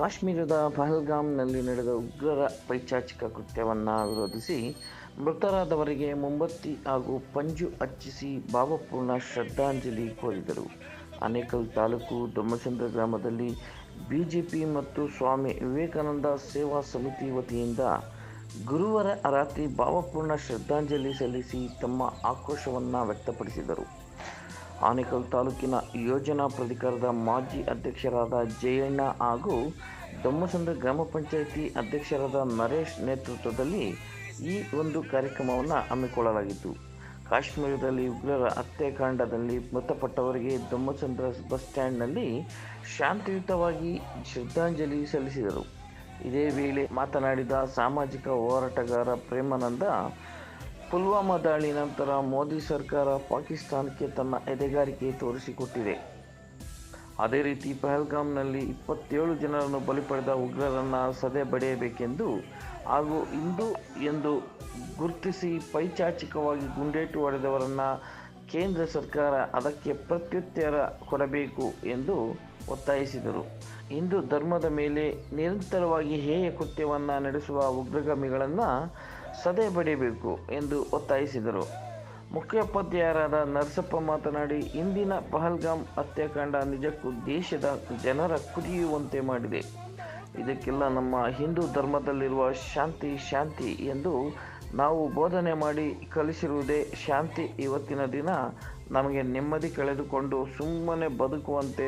ಕಾಶ್ಮೀರದ ಪಹಲ್ಗಾಮ್ನಲ್ಲಿ ನಡೆದ ಉಗ್ರರ ಪೈಚಾಚಿಕ ಕೃತ್ಯವನ್ನು ವಿರೋಧಿಸಿ ಮೃತರಾದವರಿಗೆ ಮೊಂಬತ್ತಿ ಹಾಗೂ ಪಂಜು ಹಚ್ಚಿಸಿ ಭಾವಪೂರ್ಣ ಶ್ರದ್ಧಾಂಜಲಿ ಕೋರಿದರು. ಆನೇಕಲ್ ತಾಲೂಕು ದೊಮ್ಮಚಂದ್ರ ಗ್ರಾಮದಲ್ಲಿ ಬಿಜೆಪಿ ಮತ್ತು ಸ್ವಾಮಿ ವಿವೇಕಾನಂದ ಸೇವಾ ಸಮಿತಿ ವತಿಯಿಂದ ಗುರುವಾರ ರಾತ್ರಿ ಭಾವಪೂರ್ಣ ಶ್ರದ್ಧಾಂಜಲಿ ಸಲ್ಲಿಸಿ ತಮ್ಮ ಆಕ್ರೋಶವನ್ನು ವ್ಯಕ್ತಪಡಿಸಿದರು. ಆನೇಕಲ್ ತಾಲೂಕಿನ ಯೋಜನಾ ಪ್ರಾಧಿಕಾರದ ಮಾಜಿ ಅಧ್ಯಕ್ಷರಾದ ಜಯಣ್ಣ ಹಾಗೂ ದೊಮ್ಮಸಂದ್ರ ಗ್ರಾಮ ಪಂಚಾಯಿತಿ ಅಧ್ಯಕ್ಷರಾದ ನರೇಶ್ ನೇತೃತ್ವದಲ್ಲಿ ಈ ಒಂದು ಕಾರ್ಯಕ್ರಮವನ್ನು ಹಮ್ಮಿಕೊಳ್ಳಲಾಗಿತ್ತು. ಕಾಶ್ಮೀರದಲ್ಲಿ ಉಗ್ರರ ಹತ್ಯಾಕಾಂಡದಲ್ಲಿ ಮೃತಪಟ್ಟವರಿಗೆ ದೊಮ್ಮಸಂದ್ರ ಬಸ್ ಸ್ಟ್ಯಾಂಡ್ನಲ್ಲಿ ಶಾಂತಿಯುತವಾಗಿ ಶ್ರದ್ಧಾಂಜಲಿ ಸಲ್ಲಿಸಿದರು. ಇದೇ ವೇಳೆ ಮಾತನಾಡಿದ ಸಾಮಾಜಿಕ ಹೋರಾಟಗಾರ ಪ್ರೇಮಾನಂದ ಪುಲ್ವಾಮಾ ದಾಳಿ ನಂತರ ಮೋದಿ ಸರ್ಕಾರ ಪಾಕಿಸ್ತಾನಕ್ಕೆ ತನ್ನ ಎದೆಗಾರಿಕೆ ತೋರಿಸಿಕೊಟ್ಟಿದೆ. ಅದೇ ರೀತಿ ಪಹಲ್ಗಾಮ್ನಲ್ಲಿ ಇಪ್ಪತ್ತೇಳು ಜನರನ್ನು ಬಲಿ ಪಡೆದ ಉಗ್ರರನ್ನು ಸದೆ ಬಡಿಯಬೇಕೆಂದು ಹಾಗೂ ಇಂದು ಎಂದು ಗುರುತಿಸಿ ಪೈಚಾಚಿಕವಾಗಿ ಗುಂಡೇಟು ಹೊಡೆದವರನ್ನು ಕೇಂದ್ರ ಸರ್ಕಾರ ಅದಕ್ಕೆ ಪ್ರತ್ಯುತ್ತರ ಕೊಡಬೇಕು ಎಂದು ಒತ್ತಾಯಿಸಿದರು. ಹಿಂದೂ ಧರ್ಮದ ಮೇಲೆ ನಿರಂತರವಾಗಿ ಹೇಯ ಕೃತ್ಯವನ್ನು ನಡೆಸುವ ಉಗ್ರಗಾಮಿಗಳನ್ನು ಸದೆ ಬಡಿಯಬೇಕು ಎಂದು ಒತ್ತಾಯಿಸಿದರು. ಮುಖ್ಯೋಪಾಧ್ಯಾಯರಾದ ನರಸಪ್ಪ ಮಾತನಾಡಿ, ಇಂದಿನ ಪಹಲ್ಗಾಮ್ ಹತ್ಯಾಕಾಂಡ ನಿಜಕ್ಕೂ ದೇಶದ ಜನರ ಕುದಿಯುವಂತೆ ಮಾಡಿದೆ. ಇದಕ್ಕೆಲ್ಲ ನಮ್ಮ ಹಿಂದೂ ಧರ್ಮದಲ್ಲಿರುವ ಶಾಂತಿ ಶಾಂತಿ ಎಂದು ನಾವು ಬೋಧನೆ ಮಾಡಿ ಕಲಿಸಿರುವುದೇ ಶಾಂತಿ ಇವತ್ತಿನ ದಿನ. ನಮಗೆ ನೆಮ್ಮದಿ ಕಳೆದುಕೊಂಡು ಸುಮ್ಮನೆ ಬದುಕುವಂತೆ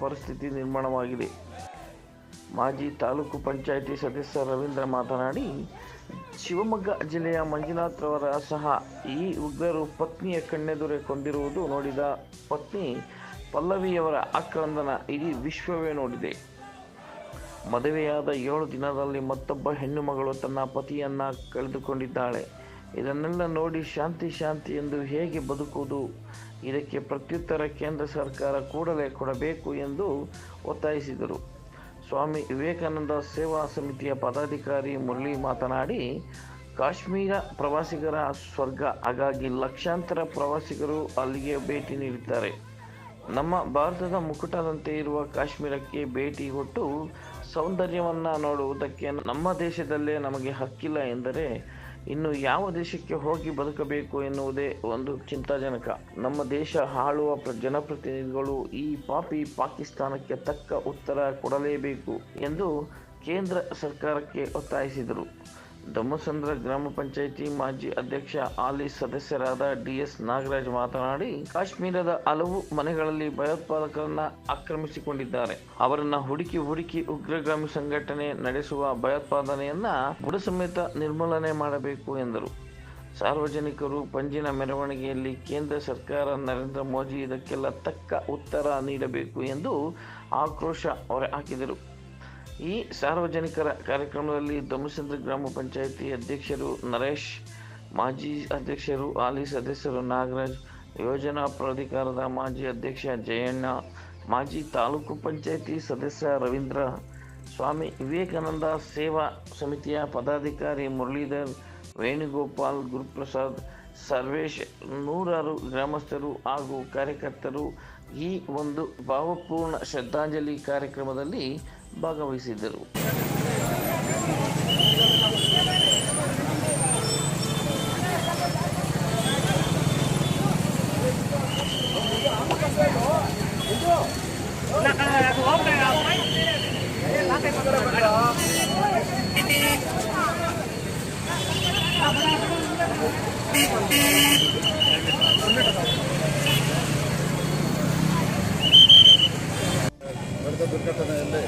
ಪರಿಸ್ಥಿತಿ ನಿರ್ಮಾಣವಾಗಿದೆ. ಮಾಜಿ ತಾಲೂಕು ಪಂಚಾಯಿತಿ ಸದಸ್ಯ ರವೀಂದ್ರ ಮಾತನಾಡಿ ಶಿವಮೊಗ್ಗ ಜಿಲ್ಲೆಯ ಮಂಜುನಾಥ್ ರವರ ಸಹ ಈ ಉಗ್ರರು ಪತ್ನಿಯ ಕಣ್ಣೆದುರೆ ಕೊಂದಿರುವುದು ನೋಡಿದ ಪತ್ನಿ ಪಲ್ಲವಿಯವರ ಆಕ್ರಂದನ ಇಡೀ ವಿಶ್ವವೇ ನೋಡಿದೆ. ಮದುವೆಯಾದ ಏಳು ದಿನದಲ್ಲಿ ಮತ್ತೊಬ್ಬ ಹೆಣ್ಣು ಮಗಳು ತನ್ನ ಪತಿಯನ್ನು ಕಳೆದುಕೊಂಡಿದ್ದಾಳೆ. ಇದನ್ನೆಲ್ಲ ನೋಡಿ ಶಾಂತಿ ಶಾಂತಿ ಎಂದು ಹೇಗೆ ಬದುಕುವುದು? ಇದಕ್ಕೆ ಪ್ರತ್ಯುತ್ತರ ಕೇಂದ್ರ ಸರ್ಕಾರ ಕೂಡಲೇ ಕೊಡಬೇಕು ಎಂದು ಒತ್ತಾಯಿಸಿದರು. ಸ್ವಾಮಿ ವಿವೇಕಾನಂದ ಸೇವಾ ಸಮಿತಿಯ ಪದಾಧಿಕಾರಿ ಮುರಳಿ ಮಾತನಾಡಿ, ಕಾಶ್ಮೀರ ಪ್ರವಾಸಿಗರ ಸ್ವರ್ಗ, ಹಾಗಾಗಿ ಲಕ್ಷಾಂತರ ಪ್ರವಾಸಿಗರು ಅಲ್ಲಿಗೆ ಭೇಟಿ ನೀಡುತ್ತಾರೆ ನಮ್ಮ ಭಾರತದ ಮುಕುಟದಂತೆ ಇರುವ ಕಾಶ್ಮೀರಕ್ಕೆ ಭೇಟಿ ಕೊಟ್ಟು ಸೌಂದರ್ಯವನ್ನು ನೋಡುವುದಕ್ಕೆ ನಮ್ಮ ದೇಶದಲ್ಲೇ ನಮಗೆ ಹಕ್ಕಿಲ್ಲ ಎಂದರೆ ಇನ್ನು ಯಾವ ದೇಶಕ್ಕೆ ಹೋಗಿ ಬದುಕಬೇಕು ಎನ್ನುವುದೇ ಒಂದು ಚಿಂತಾಜನಕ. ನಮ್ಮ ದೇಶ ಹಾಳುವ ಪ್ರ, ಜನಪ್ರತಿನಿಧಿಗಳು ಈ ಪಾಪಿ ಪಾಕಿಸ್ತಾನಕ್ಕೆ ತಕ್ಕ ಉತ್ತರ ಕೊಡಲೇಬೇಕು ಎಂದು ಕೇಂದ್ರ ಸರ್ಕಾರಕ್ಕೆ ಒತ್ತಾಯಿಸಿದರು. ದಮ್ಮಸಂದ್ರ ಗ್ರಾಮ ಪಂಚಾಯಿತಿ ಮಾಜಿ ಅಧ್ಯಕ್ಷ ಆಲಿ ಸದಸ್ಯರಾದ ಡಿಎಸ್ ನಾಗರಾಜ್ ಮಾತನಾಡಿ, ಕಾಶ್ಮೀರದ ಹಲವು ಮನೆಗಳಲ್ಲಿ ಭಯೋತ್ಪಾದಕರನ್ನ ಆಕ್ರಮಿಸಿಕೊಂಡಿದ್ದಾರೆ. ಅವರನ್ನ ಹುಡುಕಿ ಹುಡುಕಿ ಉಗ್ರಗಾಮಿ ಸಂಘಟನೆ ನಡೆಸುವ ಭಯೋತ್ಪಾದನೆಯನ್ನ ಬುಡ ಸಮೇತ ನಿರ್ಮೂಲನೆ ಮಾಡಬೇಕು ಎಂದರು. ಸಾರ್ವಜನಿಕರು ಪಂಜಿನ ಮೆರವಣಿಗೆಯಲ್ಲಿ ಕೇಂದ್ರ ಸರ್ಕಾರ ನರೇಂದ್ರ ಮೋದಿ ಇದಕ್ಕೆಲ್ಲ ತಕ್ಕ ಉತ್ತರ ನೀಡಬೇಕು ಎಂದು ಆಕ್ರೋಶ ಹೊರಹಾಕಿದರು. ಈ ಸಾರ್ವಜನಿಕರ ಕಾರ್ಯಕ್ರಮದಲ್ಲಿ ದಮಸಂದ್ರ ಗ್ರಾಮ ಪಂಚಾಯಿತಿ ಅಧ್ಯಕ್ಷರು ನರೇಶ್, ಮಾಜಿ ಅಧ್ಯಕ್ಷರು ಹಾಲಿ ಸದಸ್ಯರು ನಾಗರಾಜ್, ಯೋಜನಾ ಪ್ರಾಧಿಕಾರದ ಮಾಜಿ ಅಧ್ಯಕ್ಷ ಜಯಣ್ಣ, ಮಾಜಿ ತಾಲೂಕು ಪಂಚಾಯಿತಿ ಸದಸ್ಯ ರವೀಂದ್ರ, ಸ್ವಾಮಿ ವಿವೇಕಾನಂದ ಸೇವಾ ಸಮಿತಿಯ ಪದಾಧಿಕಾರಿ ಮುರಳೀಧರ್, ವೇಣುಗೋಪಾಲ್ ಗುರುಪ್ರಸಾದ್, ಸರ್ವೇಶ್ ನೂರಾರು ಗ್ರಾಮಸ್ಥರು ಹಾಗೂ ಕಾರ್ಯಕರ್ತರು ಈ ಒಂದು ಭಾವಪೂರ್ಣ ಶ್ರದ್ಧಾಂಜಲಿ ಕಾರ್ಯಕ್ರಮದಲ್ಲಿ ಭಾಗವಹಿಸಿದ್ದರು. ದುರ್ಘಟನೆಯಲ್ಲಿ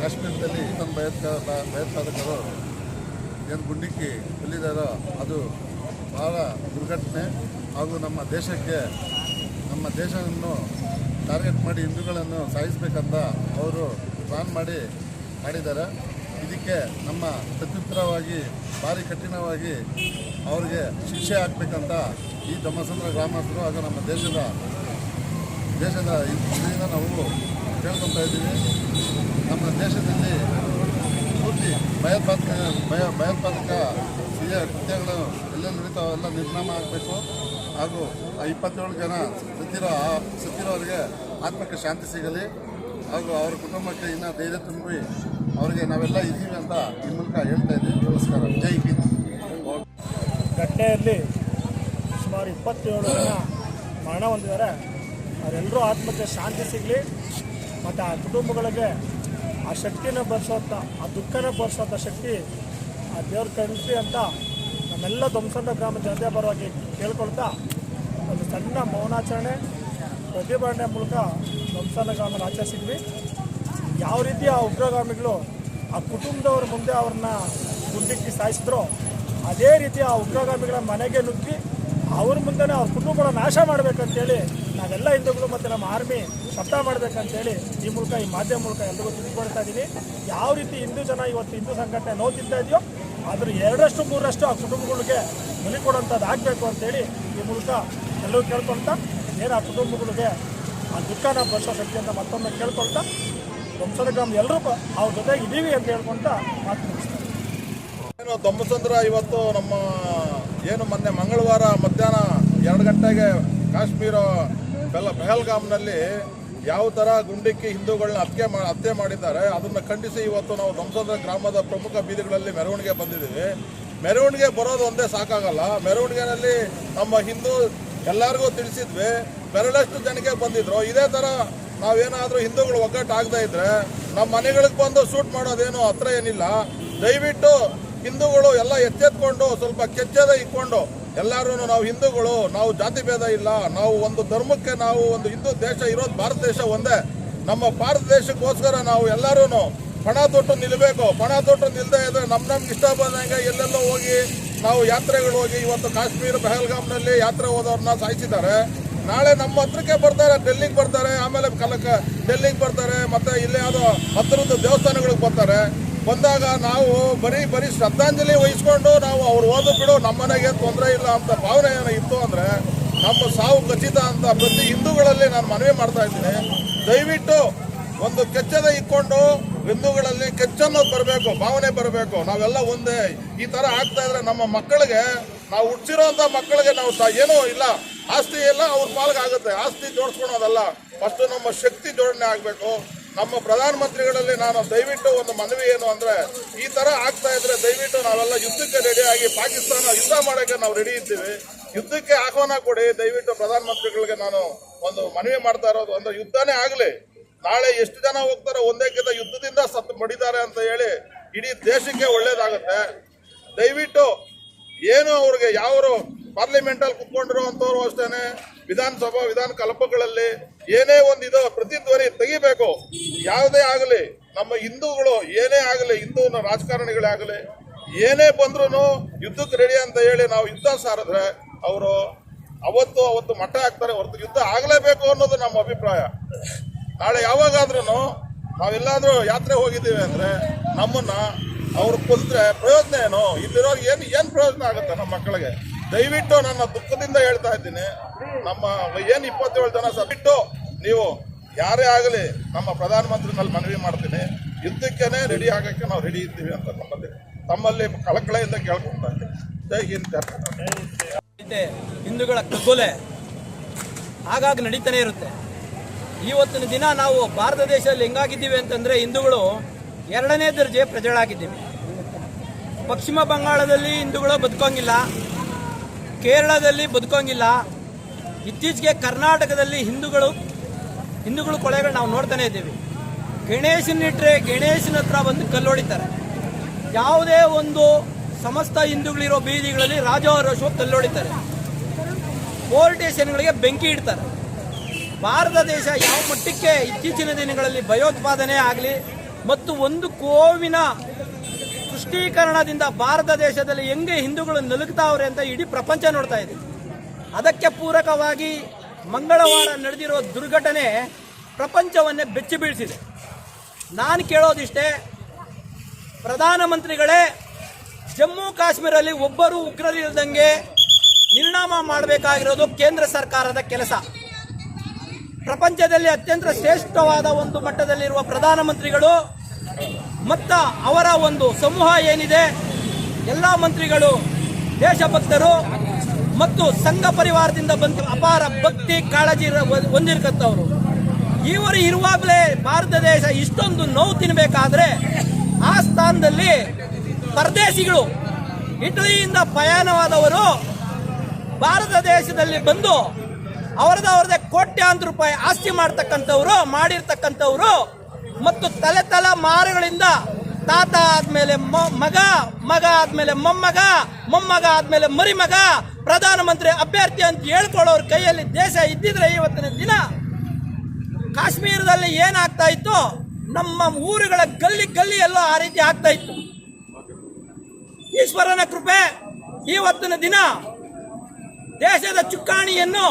ಕಾಶ್ಮೀರದಲ್ಲಿ ತನ್ನ ಭಯೋತ್ಪಾದ ಭಯೋತ್ಪಾದಕರು ಏನು ಗುಂಡಿಕ್ಕಿ ಕೊಲ್ಲಿದಾರೋ ಅದು ಭಾಳ ದುರ್ಘಟನೆ. ಹಾಗೂ ನಮ್ಮ ದೇಶಕ್ಕೆ, ನಮ್ಮ ದೇಶವನ್ನು ಟಾರ್ಗೆಟ್ ಮಾಡಿ ಹಿಂದೂಗಳನ್ನು ಸಾಯಿಸಬೇಕಂತ ಅವರು ಪ್ಲಾನ್ ಮಾಡಿ ಮಾಡಿದ್ದಾರೆ. ಇದಕ್ಕೆ ನಮ್ಮ ಪ್ರತ್ಯುತ್ತರವಾಗಿ ಭಾರಿ ಕಠಿಣವಾಗಿ ಅವರಿಗೆ ಶಿಕ್ಷೆ ಹಾಕ್ಬೇಕಂತ ಈ ಧಮ್ಮಸಂದ್ರ ಗ್ರಾಮಸ್ಥರು ಹಾಗೂ ನಮ್ಮ ದೇಶದ ದೇಶದ ಇದರಿಂದ ನಾವು ಕೇಳ್ಕೊತಾ ಇದ್ದೀವಿ. ನಮ್ಮ ದೇಶದಲ್ಲಿ ಪೂರ್ತಿ ಭಯೋತ್ಪಾದಕ, ಭಯ, ಭಯೋತ್ಪಾದಕ ಸಿಹಿಯ ಕೃತ್ಯಗಳು ಎಲ್ಲೆಲ್ಲಿ ನಡೀತಾವೆ ಎಲ್ಲ ನಿರ್ನಾಮ ಆಗಬೇಕು. ಹಾಗೂ ಆ ಇಪ್ಪತ್ತೇಳು ಜನ ಸತ್ತಿರೋ ಆ, ಸತ್ತಿರೋರಿಗೆ ಆತ್ಮಕ್ಕೆ ಶಾಂತಿ ಸಿಗಲಿ. ಹಾಗೂ ಅವ್ರ ಕುಟುಂಬಕ್ಕೆ ಇನ್ನೂ ಧೈರ್ಯ ತುಂಬಿ ಅವರಿಗೆ ನಾವೆಲ್ಲ ಇದ್ದೀವಿ ಅಂತ ಈ ಮೂಲಕ ಹೇಳ್ತಾ ಇದ್ದೀವಿ. ನಮಸ್ಕಾರ. ಜೈ ಹಿಂದ್. ಸುಮಾರು ಇಪ್ಪತ್ತೇಳು ಜನ ಮರಣ ಹೊಂದಿದ್ದಾರೆ ಅವರೆಲ್ಲರೂ ಆತ್ಮಕ್ಕೆ ಶಾಂತಿ ಸಿಗಲಿ. ಮತ್ತು ಆ ಕುಟುಂಬಗಳಿಗೆ ಆ ಶಕ್ತಿನ ಬರ್ಸೋಂಥ, ಆ ದುಃಖನ ಬರ್ಸೋಂಥ ಶಕ್ತಿ ಆ ದೇವ್ರ ಕಳಿಸಿ ಅಂತ ನಮ್ಮೆಲ್ಲ ಧ್ವಂಸಂಡ ಗ್ರಾಮ ಜನತೆ ಪರವಾಗಿ ಕೇಳ್ಕೊಳ್ತಾ ಒಂದು ಸಣ್ಣ ಮೌನಾಚರಣೆ, ಪ್ರತಿಭಟನೆ ಮೂಲಕ ಧ್ವಂಸನ ಗ್ರಾಮನ ಆಚರಿಸಿದ್ವಿ ಯಾವ ರೀತಿ ಆ ಉಗ್ರಗಾಮಿಗಳು ಆ ಕುಟುಂಬದವ್ರ ಮುಂದೆ ಅವ್ರನ್ನ ಗುಂಡಿಕ್ಕಿ ಸಾಯಿಸಿದ್ರು, ಅದೇ ರೀತಿ ಆ ಉಗ್ರಗಾಮಿಗಳ ಮನೆಗೆ ನುಗ್ಗಿ ಅವ್ರ ಮುಂದೆನೇ ಅವ್ರ ಕುಟುಂಬಗಳ ನಾಶ ಮಾಡಬೇಕಂತೇಳಿ ನಾವೆಲ್ಲ ಹಿಂದೂಗಳು ಮತ್ತು ನಮ್ಮ ಆರ್ಮಿ ಶಬ್ದ ಮಾಡಬೇಕಂತೇಳಿ ಈ ಮೂಲಕ, ಈ ಮಾಧ್ಯಮ ಮೂಲಕ ಎಲ್ರಿಗೂ ತಿಳಿಸ್ಕೊಡ್ತಾ ಇದ್ದೀನಿ. ಯಾವ ರೀತಿ ಹಿಂದೂ ಜನ ಇವತ್ತು ಹಿಂದೂ ಸಂಘಟನೆ ನೋವು ಇದೆಯೋ ಅದ್ರ ಎರಡರಷ್ಟು, ಮೂರರಷ್ಟು ಆ ಕುಟುಂಬಗಳಿಗೆ ಬಲಿ ಕೊಡೋಂಥದ್ದು ಆಗಬೇಕು ಅಂತೇಳಿ ಈ ಮೂಲಕ ಎಲ್ಲರೂ ಕೇಳ್ಕೊಳ್ತಾ, ಏನು ಆ ಕುಟುಂಬಗಳಿಗೆ ಆ ದುಃಖನ ಬರ್ಸೋ ಶಕ್ತಿ ಅಂತ ಮತ್ತೊಮ್ಮೆ ಕೇಳ್ಕೊಳ್ತಾ ಗ್ರಾಮ ಎಲ್ಲರೂ ಅವ್ರ ಜೊತೆಗೆ ಇದ್ದೀವಿ ಅಂತ ಹೇಳ್ಕೊಳ್ತಾ ಮಾತು ಏನು ದೊಮ್ಮಸಂದ್ರ ಇವತ್ತು ನಮ್ಮ ಏನು ಮೊನ್ನೆ ಮಂಗಳವಾರ ಮಧ್ಯಾಹ್ನ ಎರಡು ಗಂಟೆಗೆ ಕಾಶ್ಮೀರ ಬೆಲ್ಲ ಪೆಹಲ್ಗಾಮ್ನಲ್ಲಿ ಯಾವ ಥರ ಗುಂಡಿಕ್ಕಿ ಹಿಂದೂಗಳನ್ನ ಹತ್ಯೆ ಮಾ, ಹತ್ಯೆ ಮಾಡಿದ್ದಾರೆ, ಅದನ್ನು ಖಂಡಿಸಿ ಇವತ್ತು ನಾವು ದೊಮ್ಮಸಂದ್ರ ಗ್ರಾಮದ ಪ್ರಮುಖ ಬೀದಿಗಳಲ್ಲಿ ಮೆರವಣಿಗೆ ಬಂದಿದ್ದೀವಿ. ಮೆರವಣಿಗೆ ಬರೋದು ಒಂದೇ ಸಾಕಾಗಲ್ಲ. ಮೆರವಣಿಗೆನಲ್ಲಿ ನಮ್ಮ ಹಿಂದೂ ಎಲ್ಲರಿಗೂ ತಿಳಿಸಿದ್ವಿ, ಬೆರಳಷ್ಟು ಜನಕ್ಕೆ ಬಂದಿದ್ರು. ಇದೇ ಥರ ನಾವೇನಾದರೂ ಹಿಂದೂಗಳು ಒಗ್ಗಟ್ಟಾಗದೇ ಇದ್ರೆ ನಮ್ಮ ಮನೆಗಳಿಗೆ ಬಂದು ಶೂಟ್ ಮಾಡೋದೇನು ಹತ್ರ ಏನಿಲ್ಲ. ದಯವಿಟ್ಟು ಹಿಂದೂಗಳು ಎಲ್ಲ ಎಚ್ಚೆತ್ಕೊಂಡು, ಸ್ವಲ್ಪ ಕೆಚ್ಚದ ಇಟ್ಕೊಂಡು ಎಲ್ಲರೂ ನಾವು ಹಿಂದೂಗಳು, ನಾವು ಜಾತಿ ಭೇದ ಇಲ್ಲ. ನಾವು ಒಂದು ಧರ್ಮಕ್ಕೆ ನಾವು ಒಂದು ಹಿಂದೂ ದೇಶ ಇರೋದು ಭಾರತ ದೇಶ ಒಂದೇ. ನಮ್ಮ ಭಾರತ ದೇಶಕ್ಕೋಸ್ಕರ ನಾವು ಎಲ್ಲರೂ ಪಣ ತೊಟ್ಟು ನಿಲ್ಲಬೇಕು ಪಣ ತೊಟ್ಟು ನಿಲ್ಲದೆ ಇದ್ರೆ ನಮ್ಮ ನಮ್ಗೆ ಇಷ್ಟ ಬಂದಂಗೆ ಎಲ್ಲೆಲ್ಲೋ ಹೋಗಿ ನಾವು ಯಾತ್ರೆಗಳು ಹೋಗಿ ಇವತ್ತು ಕಾಶ್ಮೀರ ಪಹಲ್ಗಾಮ್ನಲ್ಲಿ ಯಾತ್ರೆ ಹೋದವ್ರನ್ನ ಸಾಯಿಸಿದ್ದಾರೆ. ನಾಳೆ ನಮ್ಮ ಹತ್ರಕ್ಕೆ ಬರ್ತಾರೆ, ಡೆಲ್ಲಿಗೆ ಬರ್ತಾರೆ, ಆಮೇಲೆ ಕಲಕ, ಡೆಲ್ಲಿಗೆ ಬರ್ತಾರೆ, ಮತ್ತೆ ಇಲ್ಲೇ ಯಾವುದೋ ಹತ್ತಿರದ ದೇವಸ್ಥಾನಗಳಿಗೆ ಬರ್ತಾರೆ. ಬಂದಾಗ ನಾವು ಬರೀ ಬರೀ ಶ್ರದ್ಧಾಂಜಲಿ ವಹಿಸ್ಕೊಂಡು ನಾವು ಅವ್ರು ಓದು ಬಿಡು, ನಮ್ಮನೆಗೆ ತೊಂದರೆ ಇಲ್ಲ ಅಂತ ಭಾವನೆ ಏನೋ ಇತ್ತು ಅಂದರೆ ನಮ್ಮ ಸಾವು ಖಚಿತ ಅಂತ ಪ್ರತಿ ಹಿಂದೂಗಳಲ್ಲಿ ನಾನು ಮನವಿ ಮಾಡ್ತಾ ಇದ್ದೀನಿ. ದಯವಿಟ್ಟು ಒಂದು ಕೆಚ್ಚದ ಇಕ್ಕೊಂಡು ಹಿಂದೂಗಳಲ್ಲಿ ಕೆಚ್ಚನ್ನೋದು ಬರಬೇಕು ಭಾವನೆ ಬರಬೇಕು ನಾವೆಲ್ಲ ಒಂದೇ. ಈ ಥರ ಆಗ್ತಾ ಇದ್ರೆ ನಮ್ಮ ಮಕ್ಕಳಿಗೆ, ನಾವು ಹುಟ್ಟಿಸಿರೋಂಥ ಮಕ್ಕಳಿಗೆ ನಾವು ಏನೂ ಇಲ್ಲ. ಆಸ್ತಿ ಎಲ್ಲ ಅವ್ರ ಪಾಲ್ಗೆ ಆಗುತ್ತೆ. ಆಸ್ತಿ ಜೋಡಿಸ್ಕೊಳೋದಲ್ಲ. ಫಸ್ಟ್ ನಮ್ಮ ಶಕ್ತಿ ಜೋಡಣೆ ಆಗಬೇಕು. ನಮ್ಮ ಪ್ರಧಾನಮಂತ್ರಿಗಳಲ್ಲಿ ನಾನು ದಯವಿಟ್ಟು ಒಂದು ಮನವಿ ಏನು ಅಂದ್ರೆ, ಈ ತರ ಆಗ್ತಾ ಇದ್ರೆ ದಯವಿಟ್ಟು ನಾವೆಲ್ಲ ಯುದ್ಧಕ್ಕೆ ರೆಡಿಯಾಗಿ ಪಾಕಿಸ್ತಾನ ಯುದ್ಧ ಮಾಡೋಕ್ಕೆ ನಾವು ರೆಡಿ ಇದ್ದೀವಿ. ಯುದ್ಧಕ್ಕೆ ಆಹ್ವಾನ ಕೊಡಿ, ದಯವಿಟ್ಟು ಪ್ರಧಾನಮಂತ್ರಿಗಳಿಗೆ ನಾನು ಒಂದು ಮನವಿ ಮಾಡ್ತಾ ಇರೋದು. ಅಂದ್ರೆ ಯುದ್ಧನೇ ಆಗಲಿ, ನಾಳೆ ಎಷ್ಟು ಜನ ಹೋಗ್ತಾರೋ ಒಂದೇ ಕಿಂತ ಯುದ್ಧದಿಂದ ಸತ್ತು ಮಡಿದ್ದಾರೆ ಅಂತ ಹೇಳಿ ಇಡೀ ದೇಶಕ್ಕೆ ಒಳ್ಳೇದಾಗುತ್ತೆ. ದಯವಿಟ್ಟು ಏನು ಅವ್ರಿಗೆ ಯಾವರು ಪಾರ್ಲಿಮೆಂಟಲ್ಲಿ ಅಲ್ಲಿ ಕುತ್ಕೊಂಡಿರುವಂತವ್ರು ಅಷ್ಟೇನೆ. ವಿಧಾನಸಭಾ, ವಿಧಾನ ಕಲಪಗಳಲ್ಲಿ ಏನೇ ಒಂದು ಇದು ಪ್ರತಿಧ್ವನಿ ತೆಗಿಬೇಕು. ಯಾವುದೇ ಆಗಲಿ, ನಮ್ಮ ಹಿಂದೂಗಳು ಏನೇ ಆಗಲಿ ಹಿಂದೂ ರಾಜಕಾರಣಿಗಳೇ ಆಗಲಿ ಏನೇ ಬಂದ್ರು ಯುದ್ಧಕ್ಕೆ ರೆಡಿ ಅಂತ ಹೇಳಿ ನಾವು ಯುದ್ಧ ಸಾರಿದ್ರೆ ಅವರು ಅವತ್ತು ಅವತ್ತು ಮಠ ಹಾಕ್ತಾರೆ, ಹೊರತು ಯುದ್ಧ ಆಗಲೇಬೇಕು ಅನ್ನೋದು ನಮ್ಮ ಅಭಿಪ್ರಾಯ. ನಾಳೆ ಯಾವಾಗಾದ್ರೂ ನಾವೆಲ್ಲಾದ್ರೂ ಯಾತ್ರೆ ಹೋಗಿದ್ದೀವಿ ಅಂದ್ರೆ ನಮ್ಮನ್ನ ಅವ್ರು ಕೊಲ್ದ್ರೆ ಪ್ರಯೋಜನ ಏನು? ಇಲ್ಲಿರೋ ಏನು ಏನು ಪ್ರಯೋಜನ ಆಗುತ್ತೆ ನಮ್ಮ ಮಕ್ಕಳಿಗೆ? ದಯವಿಟ್ಟು ನನ್ನ ದುಃಖದಿಂದ ಹೇಳ್ತಾ ಇದ್ದೀನಿ. ನಮ್ಮ ಏನು ಇಪ್ಪತ್ತೇಳು ಜನ ಸಬ್ಬಿಟ್ಟು ನೀವು ಯಾರೇ ಆಗಲಿ ನಮ್ಮ ಪ್ರಧಾನಮಂತ್ರಿ ಮೇಲೆ ಮನವಿ ಮಾಡ್ತೀನಿ. ಯುದ್ಧಕ್ಕೇನೆ ರೆಡಿ ಆಗಕ್ಕೆ ನಾವು ರೆಡಿ ಇದ್ದೀವಿ ಅಂತ ನಮ್ಮಲ್ಲಿ. ತಮ್ಮಲ್ಲಿ ಕಳಕಳೆಯಿಂದ ಕೇಳ್ಕೊಳ್ತಾ ಇದ್ದೀನಿ. ಜೈ ಹಿಂದ್, ಜೈ ಕರ್ನಾಟಕ. ಇದೆ. ಹಿಂದೂಗಳ ಕಗ್ಗೊಲೆ ಆಗಾಗ ನಡೀತಾನೆ ಇರುತ್ತೆ. ಇವತ್ತಿನ ದಿನ ನಾವು ಭಾರತ ದೇಶದಲ್ಲಿ ಹೆಂಗಾಗಿದ್ದೀವಿ ಅಂತಂದ್ರೆ ಹಿಂದೂಗಳು ಎರಡನೇ ದರ್ಜೆ ಪ್ರಜೆಗಳಾಗಿದ್ದೀವಿ. ಪಶ್ಚಿಮ ಬಂಗಾಳದಲ್ಲಿ ಹಿಂದೂಗಳು ಬದುಕೋಂಗಿಲ್ಲ. ಕೇರಳದಲ್ಲಿ ಬದುಕೋಂಗಿಲ್ಲ. ಇತ್ತೀಚೆಗೆ ಕರ್ನಾಟಕದಲ್ಲಿ ಹಿಂದೂಗಳು ಹಿಂದೂಗಳು ಕೊಳೆಗಳು ನಾವು ನೋಡ್ತಾನೆ ಇದ್ದೀವಿ. ಗಣೇಶನಿಟ್ರೆ ಗಣೇಶನ ಹತ್ರ ಬಂದು ಕಲ್ಲೊಡಿತಾರೆ. ಯಾವುದೇ ಒಂದು ಸಮಸ್ತ ಹಿಂದೂಗಳಿರೋ ಬೀದಿಗಳಲ್ಲಿ ರಾಜವರೋಷವಾಗಿ ಕಲ್ಲೊಡಿತಾರೆ. ಪೋಲ್ ಸ್ಟೇಷನ್ಗಳಿಗೆ ಬೆಂಕಿ ಇಡ್ತಾರೆ. ಭಾರತ ದೇಶ ಯಾವ ಮಟ್ಟಕ್ಕೆ ಇತ್ತೀಚಿನ ದಿನಗಳಲ್ಲಿ ಭಯೋತ್ಪಾದನೆ ಆಗಲಿ ಮತ್ತು ಒಂದು ಕೋವಿನ ಸೃಷ್ಟೀಕರಣದಿಂದ ಭಾರತ ದೇಶದಲ್ಲಿ ಹೆಂಗೆ ಹಿಂದೂಗಳು ನಲುಗ್ತಾವ್ರೆ ಅಂತ ಇಡೀ ಪ್ರಪಂಚ ನೋಡ್ತಾ ಇದೆ. ಅದಕ್ಕೆ ಪೂರಕವಾಗಿ ಮಂಗಳವಾರ ನಡೆದಿರೋ ದುರ್ಘಟನೆ ಪ್ರಪಂಚವನ್ನೇ ಬೆಚ್ಚಿ ಬೀಳಿಸಿದೆ. ನಾನು ಕೇಳೋದಿಷ್ಟೇ, ಪ್ರಧಾನಮಂತ್ರಿಗಳೇ, ಜಮ್ಮು ಕಾಶ್ಮೀರಲ್ಲಿ ಒಬ್ಬರು ಉಗ್ರರಿಲ್ಲದಂಗೆ ನಿರ್ಣಾಮ ಮಾಡಬೇಕಾಗಿರೋದು ಕೇಂದ್ರ ಸರ್ಕಾರದ ಕೆಲಸ. ಪ್ರಪಂಚದಲ್ಲಿ ಅತ್ಯಂತ ಶ್ರೇಷ್ಠವಾದ ಒಂದು ಮಟ್ಟದಲ್ಲಿರುವ ಪ್ರಧಾನಮಂತ್ರಿಗಳು, ಮತ್ತು ಅವರ ಒಂದು ಸಮೂಹ ಏನಿದೆ, ಎಲ್ಲ ಮಂತ್ರಿಗಳು, ದೇಶಭಕ್ತರು ಮತ್ತು ಸಂಘ ಪರಿವಾರದಿಂದ ಬಂದ ಅಪಾರ ಭಕ್ತಿ, ಕಾಳಜಿ ಹೊಂದಿರ್ತಕ್ಕಂಥವ್ರು ಇವರು ಇರುವಾಗಲೇ ಭಾರತ ದೇಶ ಇಷ್ಟೊಂದು ನೋವು ತಿನ್ನಬೇಕಾದ್ರೆ ಆ ಸ್ಥಾನದಲ್ಲಿ ಪರದೇಶಿಗಳು ಇಟಲಿಯಿಂದ ಪ್ರಯಾಣವಾದವರು ಭಾರತ ದೇಶದಲ್ಲಿ ಬಂದು ಅವರದವರದೇ ಅವರದೇ ಕೋಟ್ಯಾಂತರ ರೂಪಾಯಿ ಆಸ್ತಿ ಮಾಡ್ತಕ್ಕಂಥವ್ರು, ಮಾಡಿರ್ತಕ್ಕಂಥವ್ರು ಮತ್ತು ತಲೆ ತಲೆ ಮಾರುಗಳಿಂದ ತಾತ ಆದ್ಮೇಲೆ ಮಗ ಮಗ ಆದ್ಮೇಲೆ ಮೊಮ್ಮಗ ಮೊಮ್ಮಗ ಆದ್ಮೇಲೆ ಮರಿಮಗ ಪ್ರಧಾನಮಂತ್ರಿ ಅಭ್ಯರ್ಥಿ ಅಂತ ಹೇಳ್ಕೊಳ್ಳೋರ ಕೈಯಲ್ಲಿ ದೇಶ ಇದ್ದಿದ್ರೆ ಇವತ್ತಿನ ದಿನ ಕಾಶ್ಮೀರದಲ್ಲಿ ಏನಾಗ್ತಾ ಇತ್ತು? ನಮ್ಮ ಊರುಗಳ ಗಲ್ಲಿ ಗಲ್ಲಿ ಗಲ್ಲಿಯಲ್ಲೂ ಆ ರೀತಿ ಆಗ್ತಾ ಇತ್ತು. ಈಶ್ವರನ ಕೃಪೆ ಇವತ್ತಿನ ದಿನ ದೇಶದ ಚುಕ್ಕಾಣಿಯನ್ನು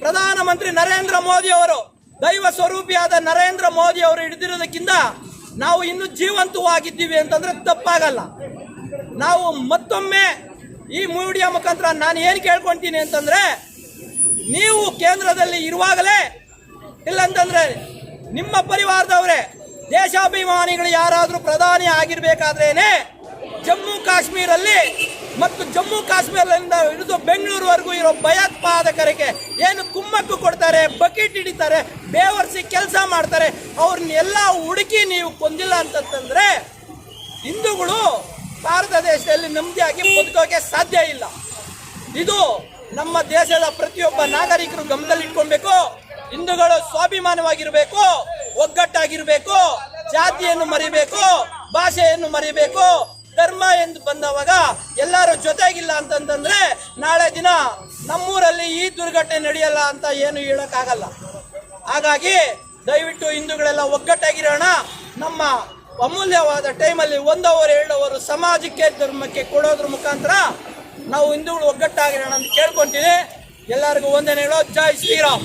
ಪ್ರಧಾನಮಂತ್ರಿ ನರೇಂದ್ರ ಮೋದಿ ಅವರು, ದೈವ ಸ್ವರೂಪಿಯಾದ ನರೇಂದ್ರ ಮೋದಿ ಅವರು ಹಿಡಿದಿರೋದಕ್ಕಿಂತ ನಾವು ಇನ್ನು ಜೀವಂತವಾಗಿದ್ದೀವಿ ಅಂತಂದ್ರೆ ತಪ್ಪಾಗಲ್ಲ. ನಾವು ಮತ್ತೊಮ್ಮೆ ಈ ಮೀಡಿಯಾ ಮುಖಾಂತರ ನಾನು ಏನು ಕೇಳ್ಕೊಂತೀನಿ ಅಂತಂದ್ರೆ, ನೀವು ಕೇಂದ್ರದಲ್ಲಿ ಇರುವಾಗಲೇ, ಇಲ್ಲಂತಂದ್ರೆ ನಿಮ್ಮ ಪರಿವಾರದವರೇ, ದೇಶಾಭಿಮಾನಿಗಳು ಯಾರಾದರೂ ಪ್ರಧಾನಿ ಆಗಿರ್ಬೇಕಾದ್ರೇನೆ, ಜಮ್ಮು ಕಾಶ್ಮೀರಲ್ಲಿ ಮತ್ತು ಜಮ್ಮು ಕಾಶ್ಮೀರದಿಂದ ಹಿಡಿದು ಬೆಂಗಳೂರುವರೆಗೂ ಇರೋ ಭಯೋತ್ಪಾದಕರಿಗೆ ಏನು ಕುಮ್ಮಕ್ಕು ಕೊಡ್ತಾರೆ, ಬಕೆಟ್ ಹಿಡಿತಾರೆ, ಬೇವರ್ಸಿ ಕೆಲಸ ಮಾಡ್ತಾರೆ, ಅವ್ರನ್ನೆಲ್ಲ ಹುಡುಕಿ ನೀವು ಕೊಂದಿಲ್ಲ ಅಂತಂತಂದರೆ, ಹಿಂದೂಗಳು ಭಾರತ ದೇಶದಲ್ಲಿ ನೆಮ್ಮದಿಯಾಗಿ ಬದುಕೋಕೆ ಸಾಧ್ಯ ಇಲ್ಲ. ಇದು ನಮ್ಮ ದೇಶದ ಪ್ರತಿಯೊಬ್ಬ ನಾಗರಿಕರು ಗಮನದಲ್ಲಿಟ್ಕೊಳ್ಬೇಕು ಹಿಂದೂಗಳು ಸ್ವಾಭಿಮಾನವಾಗಿರಬೇಕು, ಒಗ್ಗಟ್ಟಾಗಿರಬೇಕು, ಜಾತಿಯನ್ನು ಮರಿಬೇಕು, ಭಾಷೆಯನ್ನು ಮರಿಬೇಕು, ಧರ್ಮ ಎಂದು ಬಂದವಾಗ ಎಲ್ಲರೂ ಜೊತೆಗಿಲ್ಲ ಅಂತಂದ್ರೆ ನಾಳೆ ದಿನ ನಮ್ಮೂರಲ್ಲಿ ಈ ದುರ್ಘಟನೆ ನಡೆಯಲ್ಲ ಅಂತ ಏನು ಹೇಳಕ್ಕಾಗಲ್ಲ. ಹಾಗಾಗಿ ದಯವಿಟ್ಟು ಹಿಂದೂಗಳೆಲ್ಲ ಒಗ್ಗಟ್ಟಾಗಿರೋಣ. ನಮ್ಮ ಅಮೂಲ್ಯವಾದ ಟೈಮಲ್ಲಿ ಒಂದು ಅವರ್ ಎರಡು ಅವರು ಸಮಾಜಕ್ಕೆ, ಧರ್ಮಕ್ಕೆ ಕೊಡೋದ್ರ ಮುಖಾಂತರ ನಾವು ಹಿಂದೂಗಳು ಒಗ್ಗಟ್ಟಾಗಿರೋಣ ಅಂತ ಕೇಳ್ಕೊಂತೀನಿ ಎಲ್ಲರಿಗೂ ವಂದನೆಗಳು. ಜೈ ಶ್ರೀರಾಮ್.